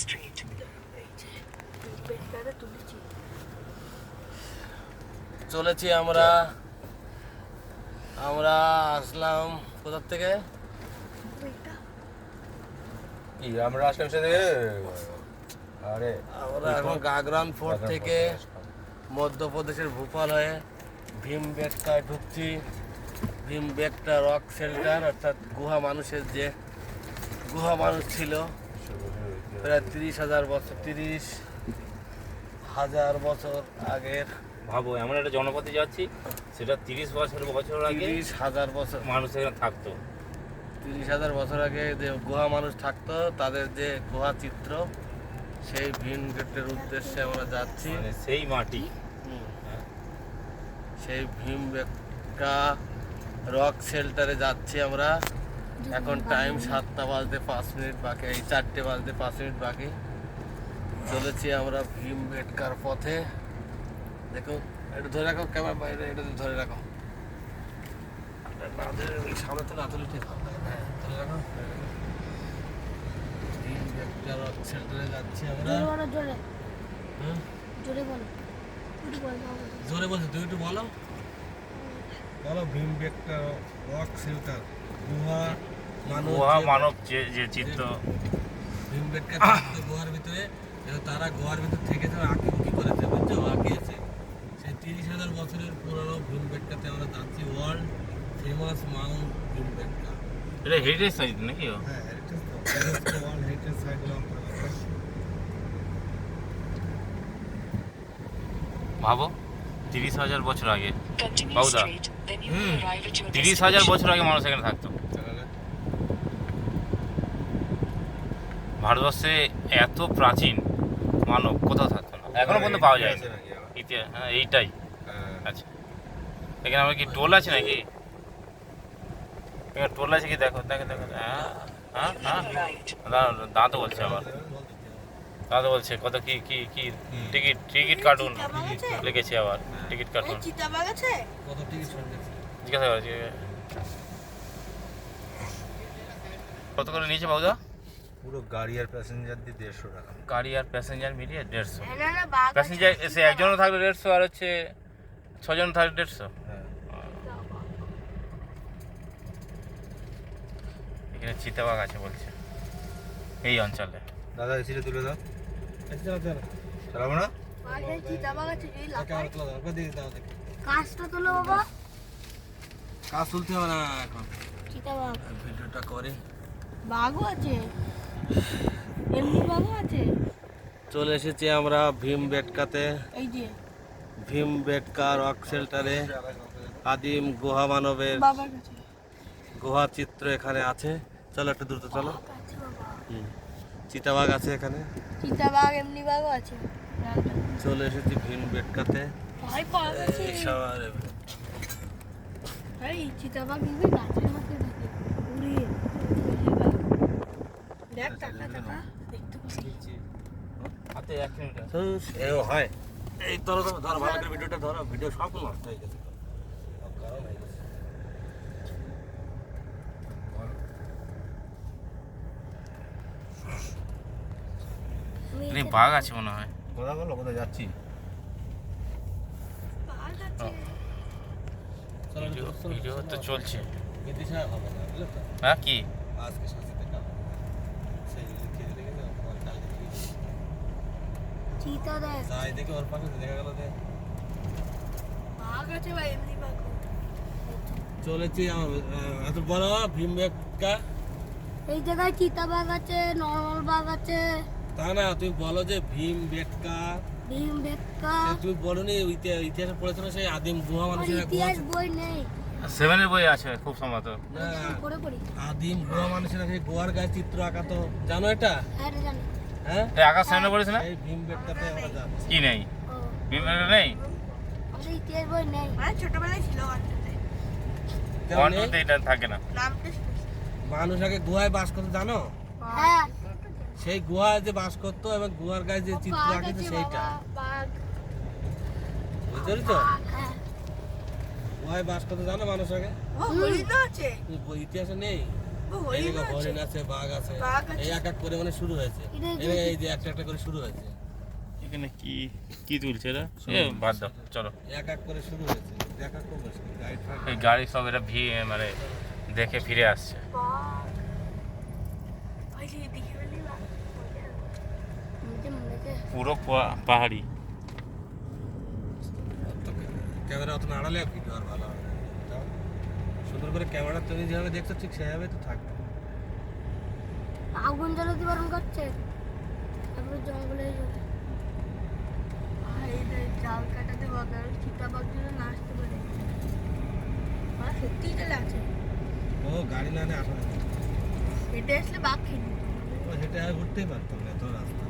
Street. চলেছি আমরা। আমরা আসলাম কোথার থেকে? কি আমরা আসলাম সে আরে আমরা এখন গাগরান ফোর্ট থেকে মধ্যপ্রদেশের ভোপাল হয়ে ভীমবেটকায় ঢুকছি। ভীমবেটকা রক শেল্টার অর্থাৎ গুহা মানুষের যে গুহা মানুষ ছিল প্রায় তিরিশ হাজার বছর তিরিশ হাজার বছর আগের ভাবো এমন একটা জনপদে যাচ্ছি সেটা তিরিশ বছর বছর আগে তিরিশ হাজার বছর। মানুষ এখানে থাকতো। তিরিশ হাজার বছর আগে যে গুহা মানুষ থাকতো তাদের যে গুহা চিত্র সেই ভিন গেটের উদ্দেশ্যে আমরা যাচ্ছি। মানে সেই মাটি। সেই ভীম বেক্কা রক শেল্টারে যাচ্ছি আমরা। এখন টাইম সাতটা বাজতে পাঁচ মিনিট বাকি এই চারটে বাজতে পাঁচ মিনিট বাকি। চলেছি আমরা ভীম বেটকার পথে। দেখো এটা ধরে রাখো ক্যামেরা বাইরে এটা ধরে রাখো। না ধরে ওই সামনে তো না ঠিক হবে হ্যাঁ ধরে রাখো। ভীম শেল্টারে যাচ্ছি আমরা। জোরে বলো জোরে। বলো বলো জোরে বলছো তুই একটু বলো। বলো ভীম রক গুহা মানব গুহা মানব যে যে চিত্র ভীমবেটকা থাকতো গুহার ভিতরে তারা গুহার ভিতর থেকে আঁকি উকি করেছে বুঝছ? আঁকিয়েছে সেই তিরিশ হাজার বছরের পুরনো ভীমবেটকাতে আমরা যাচ্ছি ওয়ার্ল্ড ফেমাস মাউন্ট ভীমবেটকা এটা হেরিটেজ সাইট নাকি ও? হ্যাঁ হেরিটেজ ওয়ার্ল্ড হেরিটেজ ভাবো তিরিশ হাজার বছর আগে। তিরিশ হাজার বছর আগে মানুষ এখানে থাকতো। ভারতবর্ষে এত প্রাচীন মানব কোথাও থাকতো না। এখনও পর্যন্ত পাওয়া যায় না ইতিহাস হ্যাঁ এইটাই। আচ্ছা। এখানে আমার কি টোল আছে নাকি? এখানে টোল আছে কি? দেখো দেখো দেখো। হ্যাঁ হ্যাঁ হ্যাঁ. দাঁতও বলছে আবার। দাঁতও বলছে কত কি কি কি? টিকিট টিকিট কাটুন। লিখেছে আবার টিকিট কাটুন। জিজ্ঞাসা করেছি কত করে নিয়েছে বাবুদা? পুরো গাড়ি আর প্যাসেঞ্জার দিয়ে দেড়শো টাকা। গাড়ি আর প্যাসেঞ্জার মিলিয়ে দেড়শো। না না বাঘ প্যাসেঞ্জার এসে। একজনও থাকলে দেড়শো আর হচ্ছে ছজন থাকলে দেড়শো। হ্যাঁ। এখানে চিতাবাঘ আছে বলছে এই অঞ্চলে। দাদা এসিটা তুলে দাও। চলো চলো চালাবো না? তোলা দাও দিয়ে দাও দেখি। কাজটা তোলো বাবা কাজ তুলতে হবে না এখন। চিতাবাঘ। ভিডিওটা করে। বাঘও আছে। চলে এসেছি আমরা ভীম বেটকাতে। ভীম বেটকা রক শেল্টারে। আদিম গুহা মানবের গুহা চিত্র এখানে আছে। চলো একটু দ্রুত চলো। বাঘ চিতাবাঘ আছে এখানে। চিতাবাঘ এমনি বাঘও আছে? চলে এসেছি ভীম বেটকাতে। চিতাবাঘ গাছের মধ্যে থাকে উড়ে দেখ টাকা টাকা দেখতে পাচ্ছি হাতে এক কিলোমিটার এও হয় এই ধরো ভালো করে ভিডিওটা ধরো। ভিডিও সব নষ্ট হয়ে গেছে। হয়ে বাঘ আছে মনে হয়। কোথা বলো কোথায় যাচ্ছি? ভিডিও তো চলছে। হ্যাঁ কি? আজকে শাস্তিতে কাম সেই লিখে লিখে দাও কালকে লিখে চিতা দেখ যাই দেখে ওর পাশে দেখা গেল যে বাঘ আছে ভাই এমনি বাঘ চলেছি এত বড় ভীম বেটকা এই জায়গায় চিতাবাঘ আছে নর্মাল বাঘ আছে তা না তুমি বলো যে ভীম বেটকা ভীম বেক্কা সে তুমি বলো নি ইতিহাসে পড়েছো না সেই আদিম গুহা মানুষের ইতিহাস বই নেই সেভেনের বই আছে খুব সম্ভবত। পড়ি আদিম গুহা মানুষের সেই গুহার গায়ে চিত্র আঁকা তো জানো এটা? হ্যাঁ জানি। হ্যাঁ এই আকাশ পড়েছে না? এই ভীম বেটকাতে আমরা কি নেই? ও। বিমানে নেই? মানে ছোটবেলায় ছিল এটা থাকে না। মানুষ আগে গুহায় বাস করতো জানো? হ্যাঁ। সেই গুহায় যে বাস করতো এবং গুহার গায়ে যে চিত্র আঁকেছে সেইটা। বুঝতে পেরেছ? হ্যাঁ। গুহায় বাস করতো জানো মানুষ আগে? ইতিহাসে নেই। হরিণ আছে। বাঘ আছে। এই এক এক করে মানে শুরু হয়েছে। এই- যে একটা একটা করে শুরু হয়েছে। এখানে কি কি তুলছে এরা? বাদ দাও চলো। এক এক করে শুরু হয়েছে। দেখা গাড়ি সব এরা ভি মানে দেখে ফিরে আসছে। পুরো পাহাড়ি। ক্যামেরা অত নাড়ালে ভিডিও আর ভালো হবে না। তাও সুন্দর করে ক্যামেরা তুমি যেভাবে দেখছ ঠিক সেভাবে তো থাকবে। আগুন জ্বালাতে বারণ করছে? তারপরে জঙ্গলে যাবে জাল কাটাতে বাগার চিতাবাগ জন্য না আসতে পারে। আর সত্যিই তাহলে আছে। ও গাড়ি না আসা। হেঁটে আসলে বাঘ খেয়ে নিত। ও হেঁটে আর ঘুরতেই পারতাম না এত রাস্তা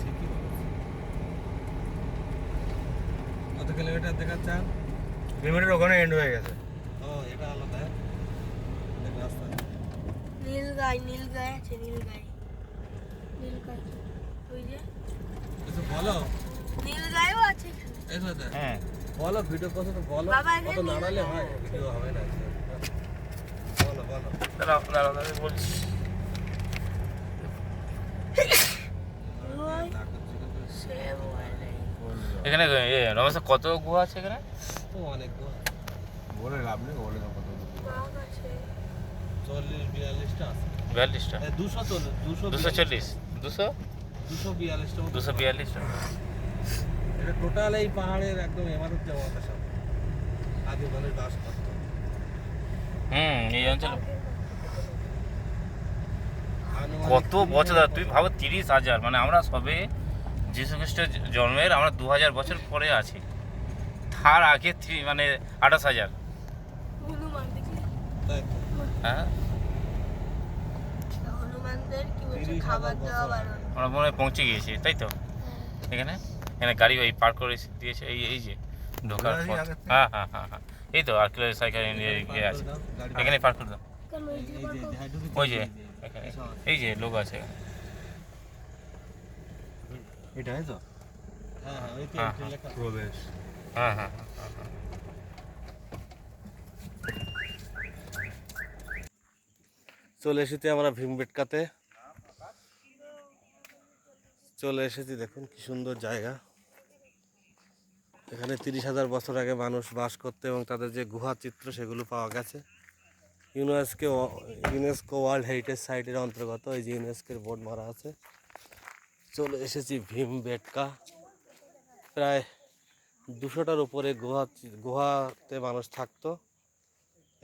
ঠিকই বলেছ। কত কিলোমিটার দেখাচ্ছে? লিমিটের ওখানে এন্ড হয়ে গেছে। ও এটা আলাদা? দেখ রাস্তা। নীল গাই নীল গাই আছে নীল গাই। নীল গাই। ওই যে। কিছু বলো? নীল গাইও আছে এখানে। হ্যাঁ। বলো ভিডিও করছ তো বলো। কত নাড়ালে হয় ভিডিও হবে না। বলো বলো। দাঁড়াও দাঁড়াও দাঁড়াও বলছি ওই তা করছি কিন্তু সে বলে এখানে এ রমেশ কত গুহা আছে এখানে? তো অনেক গো। বলে লাভ নেই বলে দাও কত চল্লিশ বিয়াল্লিশটা আছে। বিয়াল্লিশটা? এ, দুশো চল্লিশ দুশো দুশো চল্লিশ। দুশো? দুশো বিয়াল্লিশটা দুশো বিয়াল্লিশটা এটা টোটাল এই পাহাড়ের একদম এমারত যাওয়া সব। আদি মানুষ বাস করতো। হুম এই অঞ্চলে কত বছর তুই ভাবো তিরিশ হাজার। মানে আমরা সবে যীশু খ্রিস্টের জন্মের আমরা দু হাজার বছর পরে আছি। তার আগে থ্রি মানে আঠাশ হাজার। হ্যাঁ? বারণ আমরা মনে হয় পৌঁছে গিয়েছি তাই তো? এখানে? এখানে গাড়ি ওই পার্ক করে দিয়েছে এই এই যে ঢোকার পথ। হ্যাঁ হ্যাঁ হ্যাঁ হ্যাঁ। এই তো আর কিলো সাইকেল নিয়ে গিয়ে আছে। এখানে পার্ক করে দাও। ওই যে। এই যে লোক আছে। এটাই তো হ্যাঁ হ্যাঁ ওই হ্যাঁ। লেখা। প্রবেশ হ্যাঁ, হ্যাঁ। চলে এসেছি আমরা ভীমবেটকাতে চলে এসেছি দেখুন কি সুন্দর জায়গা এখানে তিরিশ হাজার বছর আগে মানুষ বাস করতে এবং তাদের যে গুহা চিত্র সেগুলো পাওয়া গেছে ইউনেস্কো ইউনেস্কো ওয়ার্ল্ড হেরিটেজ সাইটের অন্তর্গত এই যে ইউনেস্কোর বোর্ড মারা আছে চলে এসেছি ভীম বেটকা। প্রায় দুশোটার উপরে গুহা, গুহাতে মানুষ থাকতো।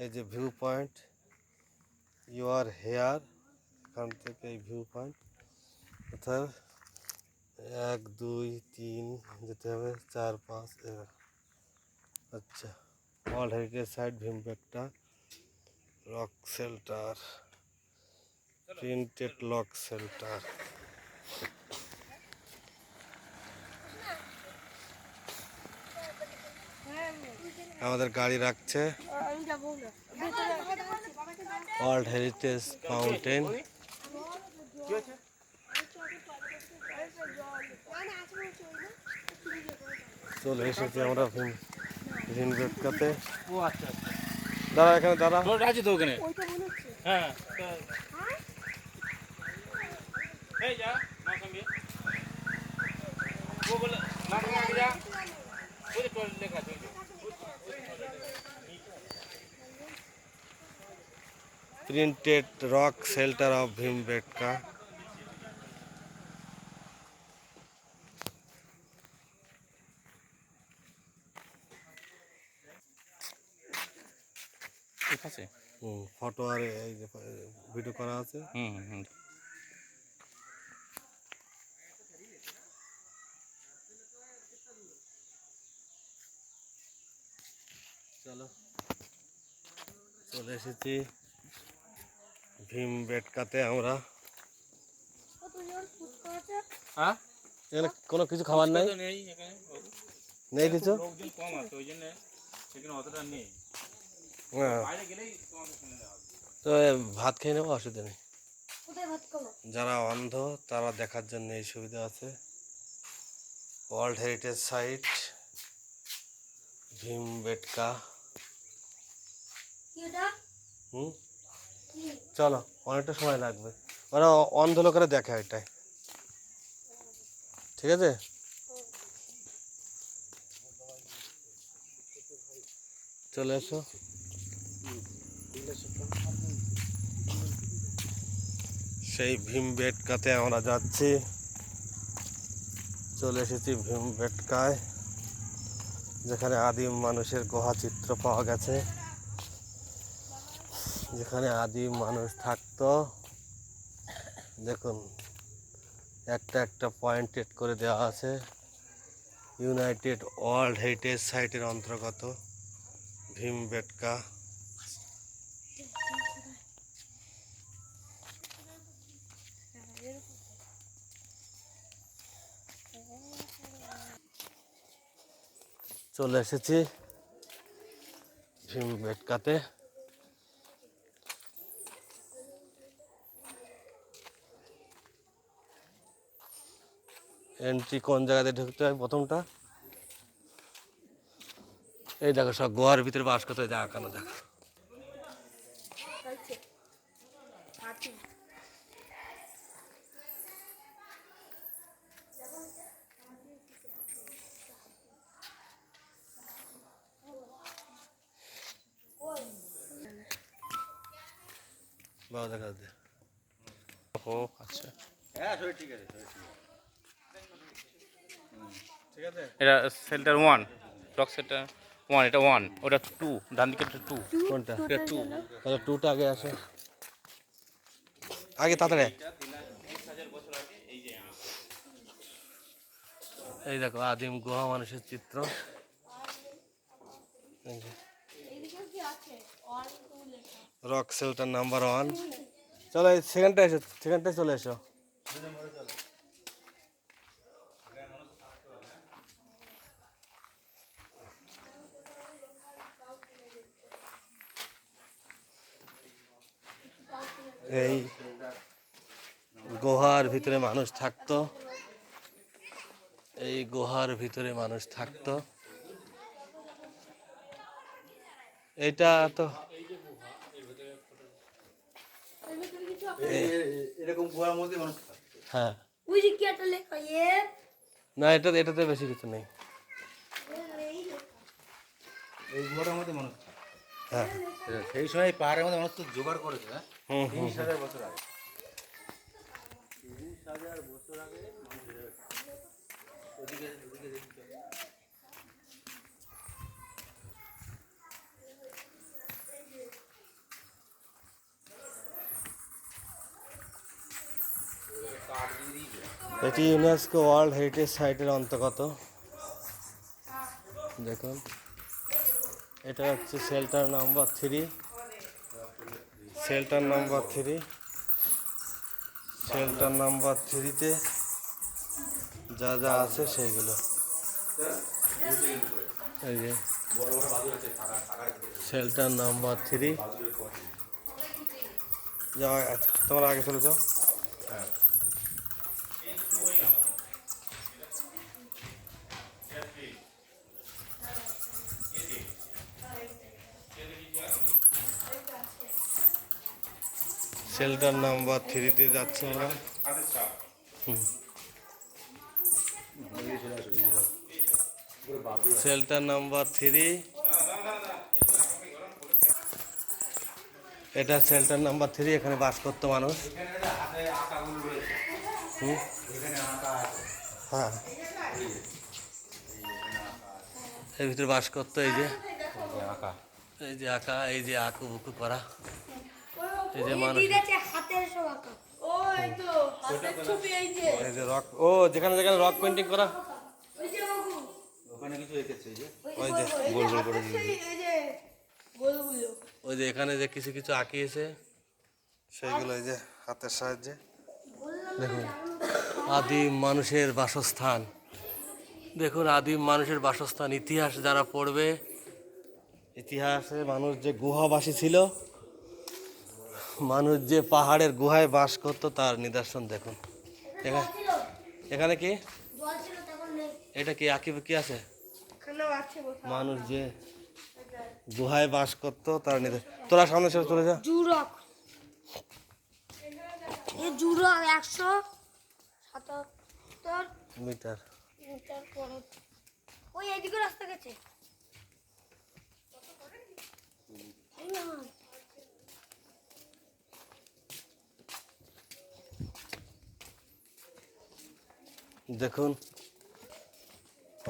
এই যে view point, you are here, এখান থেকে এই ভিউ পয়েন্ট। অর্থাৎ এক, দুই, তিন, যেতে হবে, চার, পাঁচ আচ্ছা world heritage site Bhimbetka rock shelter, printed lock shelter. আমাদের গাড়ি রাখছে। আমি ওয়ার্ল্ড হেরিটেজ মাউন্টেন চলে এসেছি আমরা ভিন ভিনবেটকাতে ও আচ্ছা আচ্ছা। দাঁড়া এখানে দাঁড়া। আছে তো ওখানে? হ্যাঁ যা ও বলে লেখা আছে ওই যে। Printed rock shelter of Bhimbetka ঠিক আছে? ফটো আর এই যে ভিডিও করা আছে। হুম হুম হুম। চলো। চলে এসেছি। ভীমবেটকাতে আমরা হ্যাঁ? এখানে কোনো কিছু খাবার নাই? নেই নেই কিছু? হ্যাঁ তো ভাত খেয়ে নেব? অসুবিধা নেই। যারা অন্ধ তারা দেখার জন্য এই সুবিধা আছে। World heritage site Bhim Betka হুম? চলো, অনেকটা সময় লাগবে। ওরা অন্ধ লোকেরা দেখে এটাই। ঠিক আছে? চলে এসো। সেই ভীম বেটকাতে আমরা যাচ্ছি। চলে এসেছি ভীম বেটকায়, যেখানে আদিম মানুষের গুহা চিত্র পাওয়া গেছে। যেখানে আদিম মানুষ থাকতো, দেখুন, একটা একটা পয়েন্টেড করে দেওয়া আছে। ইউনাইটেড ওয়ার্ল্ড হেরিটেজ সাইটের অন্তর্গত ভীমবেটকা চলে এসেছি ভীমবেটকাতে এন্ট্রি কোন জায়গাতে ঢুকতে হয় প্রথমটা? এই দেখো সব গোয়ার ভিতরে বাস করতে দেখা কেন দেখো। দেখা যাচ্ছে ও আচ্ছা। হ্যাঁ ঠিক আছে ঠিক আছে। এটা shelter one block shelter one এটা ওয়ান ওটা টু ডান দিকে টু কোনটা? এটা টু তাহলে টুটা আগে আসে। আগে তাড়াতাড়ি এই দেখো আদিম গুহা মানুষের চিত্র। রক শেল্টার নাম্বার ওয়ান চলো এই সেকেন্ডটা এসো সেকেন্ডটায় চলে এসো। এই গুহার ভিতরে মানুষ থাকতো। এই গুহার ভিতরে মানুষ থাকতো। এটা তো এর এরকম গোয়ার মধ্যে মানুষ হ্যাঁ। না এটা এটাতে বেশি কিছু নেই। এই মধ্যে মানুষ হ্যাঁ। সেই সময় পাহাড়ের মধ্যে মানুষ তো জোগাড় করেছে হ্যাঁ? হুম হুম তিরিশ হাজার বছর আগে। এটি ইউনেস্কো ওয়ার্ল্ড হেরিটেজ সাইটের অন্তর্গত। দেখুন। এটা হচ্ছে shelter number three shelter number three. Shelter number থ্রিতে যা যা আছে সেইগুলো। এই যে, সেলটার নাম্বার থ্রি। যাও তোমার আগে চলে যাও। শেল্টার নাম্বার থ্রিতে যাচ্ছি আমরা। Shelter number three. এটা শেল্টার নাম্বার থ্রি, এখানে বাস করতো মানুষ? হ্যাঁ। এর ভিতরে বাস করতো, এই যে। আঁকা এই যে আঁকা, এই যে আঁকু বুকু করা। এই যে মানুষ। এই হাতের সব আঁকা ও তো হাতের ছবি এই যে। এই যে রক ও যেখানে যেখানে রক পেন্টিং করা। ওই যে বাবু। ওখানে কিছু রেখেছে এই যে। ওই যে গোল গোল করে এই যে গোলগুলো। ওই যে এখানে যে কিছু কিছু আঁকিয়েছে সেইগুলো এই যে হাতের সাহায্যে। দেখুন আদিম মানুষের বাসস্থান। দেখুন আদিম মানুষের বাসস্থান। ইতিহাস যারা পড়বে ইতিহাসে মানুষ যে গুহাবাসী ছিল মানুষ যে পাহাড়ের গুহায় বাস করতো তার নিদর্শন দেখুন। এখানে কি? এটা কি আঁকি কি আছে? মানুষ যে গুহায় বাস করতো তার নিদর্শন তোরা সামনে সরে চলে যা। জুরক। জুরক একশো সাতাত্তর মিটার। মিটার পরে ওই এদিকে রাস্তা গেছে। দেখুন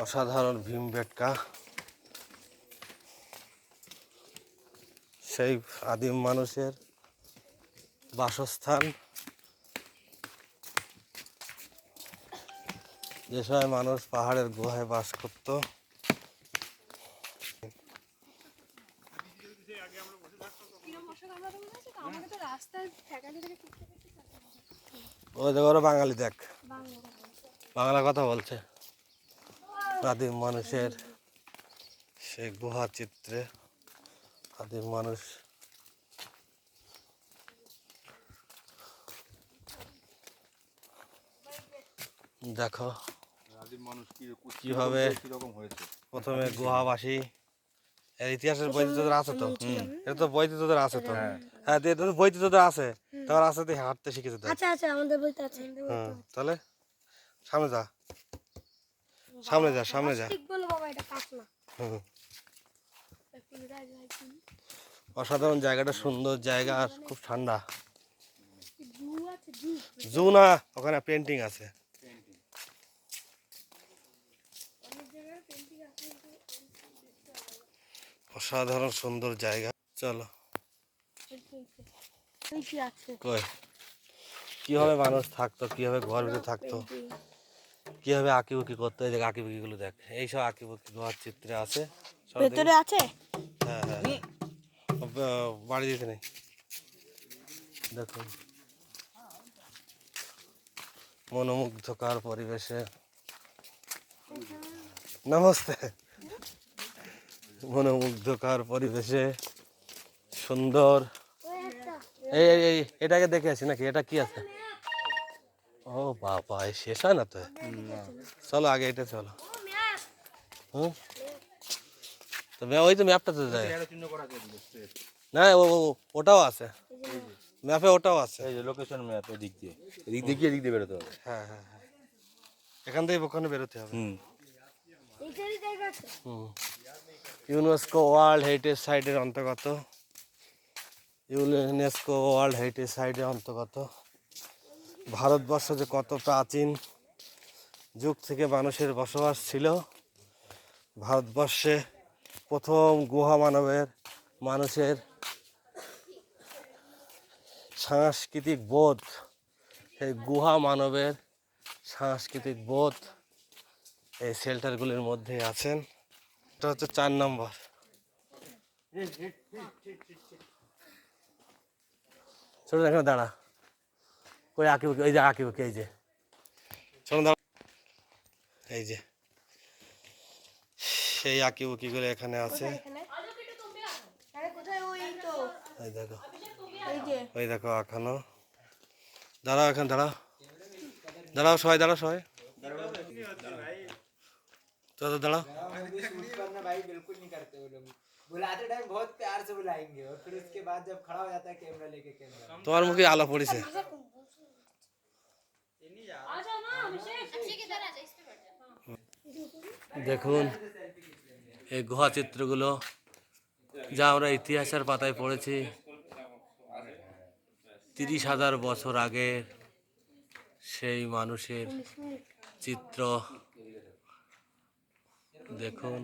অসাধারণ ভীম বেটকা সেই আদিম মানুষের বাসস্থান। যে সময় মানুষ পাহাড়ের গুহায় বাস করত। ওই দেখো ওরা বাঙালি দেখ। বাংলা কথা বলছে। আদিম মানুষের সেই গুহা চিত্রে আদিম মানুষ। দেখো আদিম মানুষ কি কীভাবে প্রথমে গুহাবাসী এর ইতিহাসের বইতে তোদের আছে তো? এটা তো বইতে তোদের আছে তো? হ্যাঁ। বইতে তোদের আছে। তোমার আছে তুই হাঁটতে শিখেছে তো? আচ্ছা আচ্ছা আমাদের বইতে আছে। হ্যাঁ তাহলে? সামনে যা। সামনে যা সামনে যা। ঠিক বলো বাবা এটা কাট না। অসাধারণ জায়গাটা সুন্দর জায়গা আর খুব ঠান্ডা। জু না ওখানে পেন্টিং আছে। অসাধারণ সুন্দর জায়গা। চলো। কীভাবে মানুষ থাকতো কীভাবে ঘর ভিতরে থাকতো? কীভাবে আঁকিবুকি করতো এই দেখ আঁকিবুকিগুলো দেখ। এইসব আঁকিবুকি ঘর চিত্রে আছে। ভেতরে আছে? হ্যাঁ হ্যাঁ। হ্যাঁ। বাড়ি দিতে নেই। দেখুন মনোমুগ্ধকর পরিবেশে। নমস্তে। মনোমুগ্ধকর পরিবেশে। সুন্দর। এই এই এই এটাকে দেখে আছি নাকি? এটা কি আছে? ও বাবা শেষ হয় না তো? চলো আগে এটা চলো। হুম? তো ম্যা- ওই তো ম্যাপটা তো যায়। না ও ওটাও আছে। ম্যাপে ওটাও আছে। এই যে লোকেশন ম্যাপ এদিক দিয়ে। এদিক দিয়ে গিয়ে এদিক দিয়ে বেরোতে হবে। হ্যাঁ হ্যাঁ হ্যাঁ। এখান থেকে ওখানে বেরোতে হবে। হুম। ইউনেস্কো ওয়ার্ল্ড হেরিটেজ সাইটের অন্তর্গত। ইউনেস্কো ওয়ার্ল্ড হেরিটেজ সাইটের অন্তর্গত। ভারতবর্ষ যে কত প্রাচীন যুগ থেকে মানুষের বসবাস ছিল, ভারতবর্ষে প্রথম গুহা মানবের, মানুষের সাংস্কৃতিক বোধ, সেই গুহা মানবের সাংস্কৃতিক বোধ এই শেল্টারগুলির মধ্যে আছেন। এটা হচ্ছে চার নম্বর। ছোট এখানে দাঁড়া। কই আঁকি বুকি এই যে আঁকি বুকি এই যে ছোট দাঁড়া এই যে সেই আঁকি বুকিগুলো এখানে আছে এখানে আরে কোথায় ওই তো এই দেখো এই যে ওই দেখো এখনো দাঁড়াও এখানে দাঁড়াও দাঁড়াও সবাই দাঁড়াও সবাই তো দাঁড়াও करना भाई बिल्कुल नहीं करते वो लोग बुलाते टाइम बहुत प्यार से बुलाएंगे और फिर उसके बाद जब खड़ा हो जाता है कैमरा लेके कैमरा তোমার মুখে আলো পড়েছে দেখুন, এই গুহা চিত্রগুলো যা আমরা ইতিহাসের পাতায় পড়েছি, তিরিশ হাজার বছর আগের সেই মানুষের চিত্র। দেখুন।